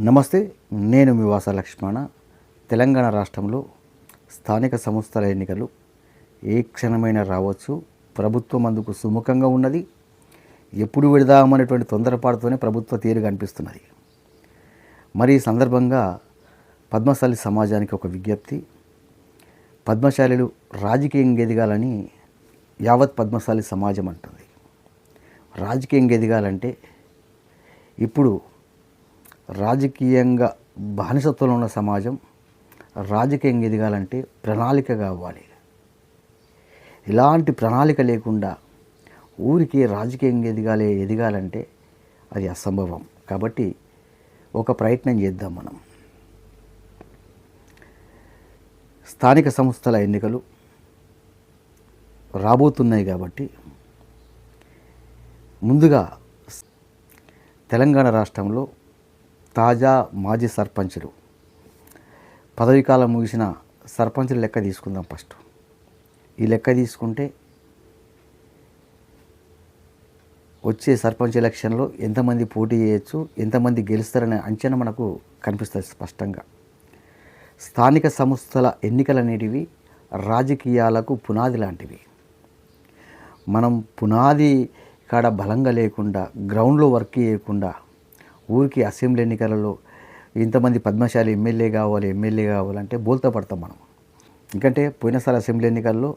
నమస్తే నేను మీ వాస లక్ష్మణ. తెలంగాణ రాష్ట్రంలో స్థానిక సంస్థల ఎన్నికలు ఏ క్షణమైన రావచ్చు. ప్రభుత్వం అందుకు సుముఖంగా ఉన్నది. ఎప్పుడు విడదామనేటువంటి తొందరపాటుతోనే ప్రభుత్వ తీరు కనిపిస్తున్నది. మరి ఈ సందర్భంగా పద్మశాలి సమాజానికి ఒక విజ్ఞప్తి. పద్మశాలిలు రాజకీయంగా ఎదగాలని యావత్ పద్మశాలి సమాజం అంటుంది. రాజకీయంగా ఎదగాలంటే ఇప్పుడు రాజకీయంగా బానిసత్వంలో ఉన్న సమాజం రాజకీయంగా ఎదగాలంటే ప్రణాళిక కావాలి ఇలాంటి ప్రణాళిక లేకుండా ఊరికి రాజకీయంగా ఎదగాలి ఎదగాలంటే అది అసంభవం. కాబట్టి ఒక ప్రయత్నం చేద్దాం మనం. స్థానిక సంస్థల ఎన్నికలు రాబోతున్నాయి కాబట్టి ముందుగా తెలంగాణ రాష్ట్రంలో తాజా మాజీ సర్పంచులు. పదవీకాలం ముగిసిన సర్పంచుల లెక్క తీసుకుందాం ఫస్ట్. ఈ లెక్క తీసుకుంటే వచ్చే సర్పంచ్ ఎలక్షన్లో ఎంతమంది పోటీ చేయొచ్చు ఎంతమంది గెలుస్తారనే అంచనా మనకు కనిపిస్తుంది స్పష్టంగా. స్థానిక సంస్థల ఎన్నికలు అనేటివి రాజకీయాలకు పునాది లాంటివి. మనం పునాది కాడ బలంగా లేకుండా గ్రౌండ్లో వర్క్ చేయకుండా ఊరికి అసెంబ్లీ ఎన్నికలలో ఇంతమంది పద్మశాలి ఎమ్మెల్యే కావాలి ఎమ్మెల్యే కావాలంటే బోల్తా పడతాం మనం. ఎందుకంటే పోయినసారి అసెంబ్లీ ఎన్నికల్లో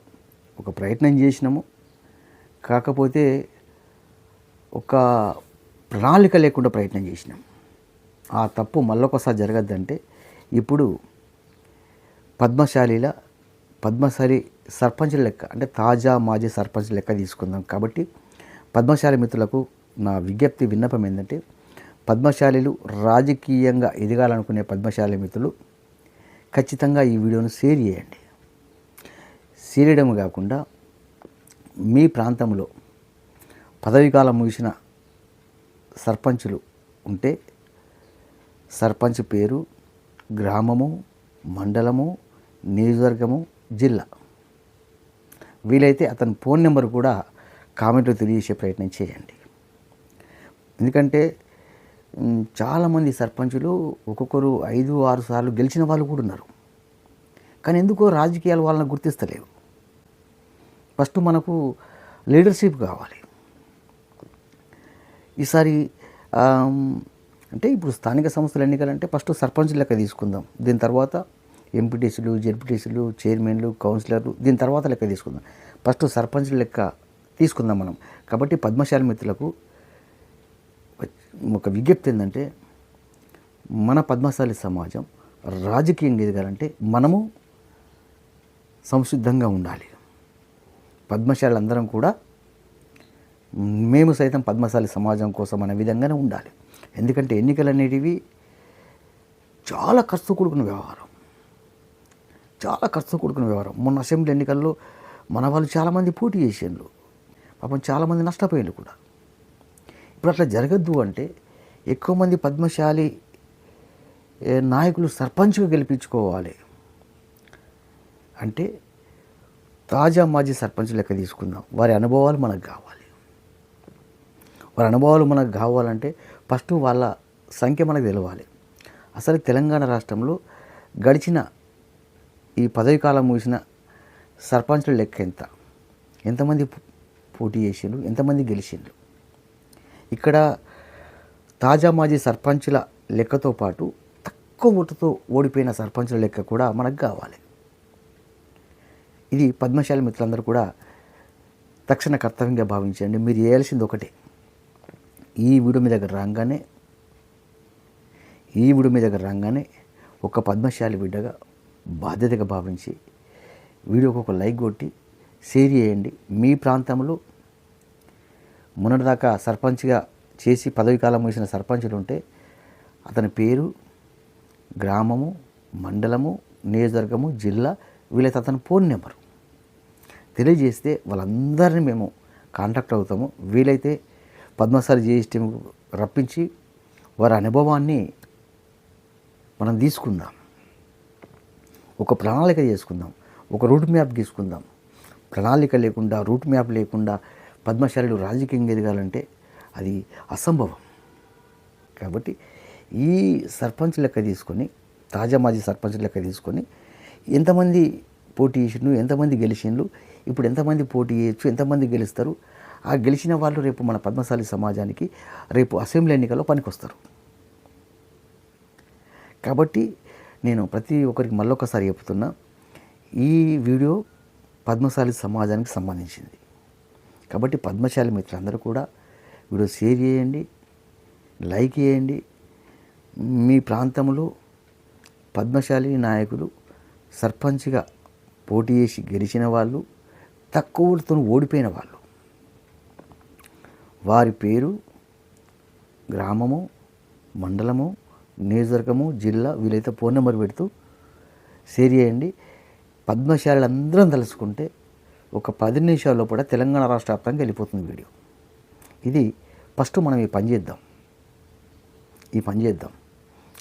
ఒక ప్రయత్నం చేసినాము. కాకపోతే ఒక ప్రణాళిక లేకుండా ప్రయత్నం చేసినాం. ఆ తప్పు మళ్ళొకసారి జరగద్దంటే ఇప్పుడు పద్మశాలిల పద్మశాలి సర్పంచుల లెక్క అంటే తాజా మాజీ సర్పంచ్ లెక్క తీసుకుందాం. కాబట్టి పద్మశాలి మిత్రులకు నా విజ్ఞప్తి విన్నపం ఏంటంటే పద్మశాలిలు రాజకీయంగా ఎదగాలనుకునే పద్మశాలి మిత్రులు ఖచ్చితంగా ఈ వీడియోను షేర్ చేయండి. షేర్ చేయడం కాకుండా మీ ప్రాంతంలో పదవీకాలం ముగిసిన సర్పంచులు ఉంటే సర్పంచ్ పేరు గ్రామము మండలము నియోజకవర్గము జిల్లా. వీలైతే అతని ఫోన్ నెంబర్ కూడా కామెంట్లో తెలియజేసే ప్రయత్నం చేయండి. ఎందుకంటే చాలామంది సర్పంచులు ఒక్కొక్కరు ఐదు ఆరు సార్లు గెలిచిన వాళ్ళు కూడా ఉన్నారు. కానీ ఎందుకో రాజకీయాలు వాళ్ళని గుర్తిస్తలేవు. ఫస్ట్ మనకు లీడర్షిప్ కావాలి. ఈసారి అంటే ఇప్పుడు స్థానిక సంస్థల ఎన్నికలంటే ఫస్ట్ సర్పంచ్ లెక్క తీసుకుందాం. దీని తర్వాత ఎంపీటీసీలు జెడ్పీటీసీలు చైర్మన్లు కౌన్సిలర్లు దీని తర్వాత లెక్క తీసుకుందాం. ఫస్ట్ సర్పంచ్ లెక్క తీసుకుందాం మనం. కాబట్టి పద్మశాల మిత్రులకు ఒక విజ్ఞప్తి ఏంటంటే మన పద్మశాలి సమాజం రాజకీయంగా ఎదగాలంటే మనము సంసిద్ధంగా ఉండాలి. పద్మశాలి అందరం కూడా మేము సైతం పద్మశాలి సమాజం కోసం అనే విధంగానే ఉండాలి. ఎందుకంటే ఎన్నికలు అనేటివి చాలా ఖర్చు కూడుకున్న వ్యవహారం. చాలా ఖర్చు కూడుకున్న వ్యవహారం. మొన్న అసెంబ్లీ ఎన్నికల్లో మన వాళ్ళు చాలామంది పోటీ చేసిండ్రు. పాపం చాలామంది నష్టపోయిండు కూడా. ఇప్పుడు అట్లా జరగద్దు అంటే ఎక్కువ మంది పద్మశాలి నాయకులు సర్పంచ్గా గెలిపించుకోవాలి. అంటే తాజా మాజీ సర్పంచ్ లెక్క తీసుకుందాం. వారి అనుభవాలు మనకు కావాలి. వారి అనుభవాలు మనకు కావాలంటే ఫస్ట్ వాళ్ళ సంఖ్య మనకు తెలవాలి. అసలు తెలంగాణ రాష్ట్రంలో గడిచిన ఈ పదవి కాలం ముగిసిన సర్పంచుల లెక్క ఎంత? ఎంతమంది పోటీ చేసిండ్రు? ఎంతమంది గెలిచిండ్రు ఇక్కడ తాజా మాజీ సర్పంచుల లెక్కతో పాటు తక్కువ ఓటుతో ఓడిపోయిన సర్పంచుల లెక్క కూడా మనకు కావాలి. ఇది పద్మశాలి మిత్రులందరూ కూడా తక్షణ కర్తవ్యంగా భావించండి. మీరు చేయాల్సింది ఒకటే. ఈ వీడియో మీ దగ్గర రాగానే ఈ వీడియో మీ దగ్గర రాగానే ఒక పద్మశాలి బిడ్డగా బాధ్యతగా భావించి వీడియోకి ఒక లైక్ కొట్టి షేర్ చేయండి. మీ ప్రాంతంలో మొన్నటిదాకా సర్పంచ్గా చేసి పదవికాలం ముగిసిన సర్పంచులు ఉంటే అతని పేరు గ్రామము మండలము నియోజకవర్గము జిల్లా వీలైతే అతని ఫోన్ నెంబరు. తెలియజేస్తే వాళ్ళందరినీ మేము కాంటాక్ట్ అవుతాము. వీలైతే పద్మసారి జిఎస్టీ రప్పించి వారి అనుభవాన్ని మనం తీసుకుందాం. ఒక ప్రణాళిక చేసుకుందాం. ఒక రూట్ మ్యాప్ తీసుకుందాం ప్రణాళిక లేకుండా రూట్ మ్యాప్ లేకుండా పద్మశాలుడు రాజకీయంగా ఎదగాలంటే అది అసంభవం. కాబట్టి ఈ సర్పంచ్ లెక్క తీసుకొని తాజా మాజీ సర్పంచ్ లెక్క తీసుకొని ఎంతమంది పోటీ చేసిండ్రు ఎంతమంది గెలిచిండ్రు ఇప్పుడు ఎంతమంది పోటీ చేయొచ్చు ఎంతమంది గెలుస్తారు ఆ గెలిచిన వాళ్ళు రేపు మన పద్మశాలి సమాజానికి రేపు అసెంబ్లీ ఎన్నికల్లో పనికొస్తారు. కాబట్టి నేను ప్రతి ఒక్కరికి మళ్ళొకసారి చెప్తున్నా ఈ వీడియో పద్మశాలి సమాజానికి సంబంధించింది. కాబట్టి పద్మశాలి మిత్రులందరూ కూడా వీడియో షేర్ చేయండి లైక్ చేయండి. మీ ప్రాంతంలో పద్మశాలి నాయకులు సర్పంచ్గా పోటీ చేసి గెలిచిన వాళ్ళు తక్కువతో ఓడిపోయిన వాళ్ళు. వారి పేరు గ్రామము మండలము నియోజకవర్గము జిల్లా వీలైతే ఫోన్ నెంబర్ పెడుతూ షేర్ చేయండి. పద్మశాలలు అందరం తలుచుకుంటే ఒక పది నిమిషాల్లో కూడా తెలంగాణ రాష్ట్ర వ్యాప్తంగా వెళ్ళిపోతుంది వీడియో. ఇది ఫస్ట్ మనం ఈ పని చేద్దాం. ఈ పని చేద్దాం.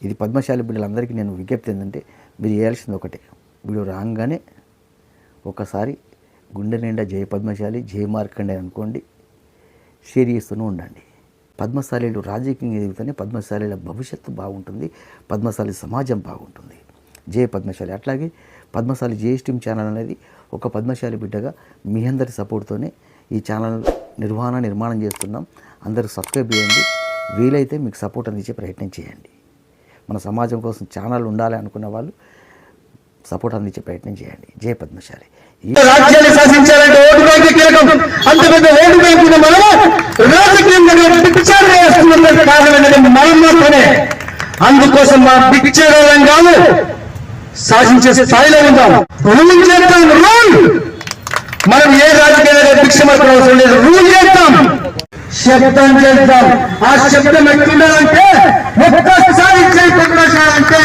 ఇది పద్మశాలి బిడ్డలందరికీ నేను విజ్ఞప్తి ఏంటంటే మీరు చేయాల్సింది ఒకటే. వీడియో రాగానే ఒకసారి గుండె నిండా జయ పద్మశాలి జయ మార్కండే అనుకోండి షేర్ చేస్తూనే ఉండండి. పద్మశాలీలు రాజకీయంగా ఎదుగుతూనే పద్మశాలీల భవిష్యత్తు బాగుంటుంది పద్మశాలి సమాజం బాగుంటుంది. జయ పద్మశాలి. అట్లాగే పద్మశాలి జిఎస్టీమ్ ఛానల్ అనేది ఒక పద్మశాలి బిడ్డగా మీ అందరి సపోర్ట్తోనే ఈ ఛానల్ నిర్వహణ నిర్మాణం చేస్తున్నాం. అందరూ సబ్స్క్రైబ్ చేయండి. వీలైతే మీకు సపోర్ట్ అందించే ప్రయత్నం చేయండి. మన సమాజం కోసం ఛానల్ ఉండాలి అనుకున్న వాళ్ళు సపోర్ట్ అందించే ప్రయత్నం చేయండి. జయ పద్మశాలి. రాజ్యాన్ని శాసించాలంటే ఓటు బ్యాంకు కీలకం. అంత పెద్ద ఓటు మనము రాజకీయంగా పిక్చర్ కారణం మనం మాత్రమే. అందుకోసం మా పిక్చర్ కాదు సాధించే స్థాయిలో ఉందాం. రూల్ చేద్దాం రూల్! మనం ఏ రాజకీయాలు భిక్ష మాత్రం అవసరం లేదు రూల్ చేద్దాం. శబ్దం చేద్దాం. ఆ శబ్దం ఎట్లుండాలంటే ఒక్కసారి చేయాలంటే